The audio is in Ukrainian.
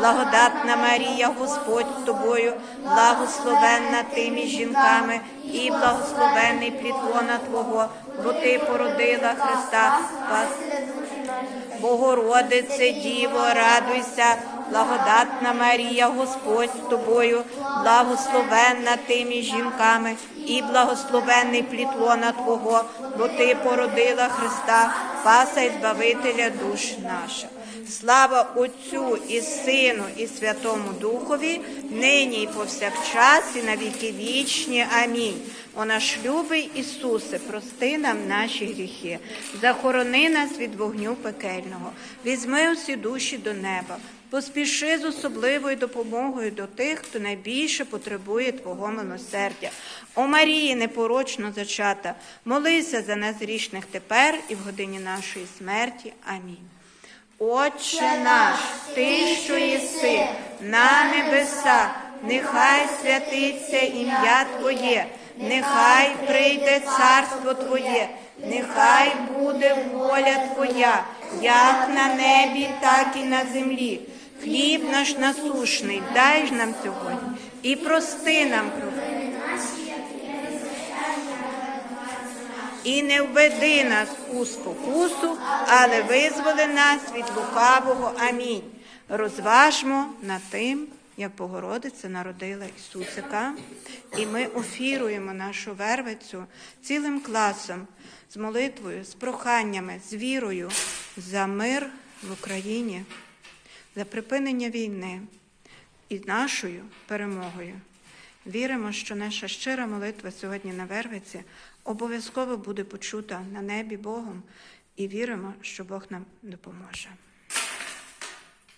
Благодатна Марія, Господь тобою, благословенна ти між жінками, і благословенний плід лона Твого, бо ти породила Христа. Спас- Богородице, Діво, радуйся, благодатна Марія, Господь з тобою, благословенна ти між жінками, і благословенний плід лона Твого, бо ти породила Христа, Спаса і Збавителя душ наших. Слава Отцю і Сину, і Святому Духові, нині і повсякчас, і на віки вічні. Амінь. О наш любий Ісусе, прости нам наші гріхи, захорони нас від вогню пекельного, візьми усі душі до неба, поспіши з особливою допомогою до тих, хто найбільше потребує Твого милосердя. О Марії, непорочно зачата, молися за нас грішних тепер і в годині нашої смерті. Амінь. Отче наш, Ти, що єси на небеса, нехай святиться ім'я Твоє, нехай прийде царство Твоє, нехай буде воля Твоя, як на небі, так і на землі. Хліб наш насушний, дай ж нам сьогодні і прости нам провини. І не введи нас у спокусу, але визволи нас від лукавого. Амінь. Розважмо над тим, як Богородиця народила Ісусика, і ми офіруємо нашу вервицю цілим класом з молитвою, з проханнями, з вірою за мир в Україні, за припинення війни і нашою перемогою. Віримо, що наша щира молитва сьогодні на Вервиці обов'язково буде почута на небі Богом, і віримо, що Бог нам допоможе.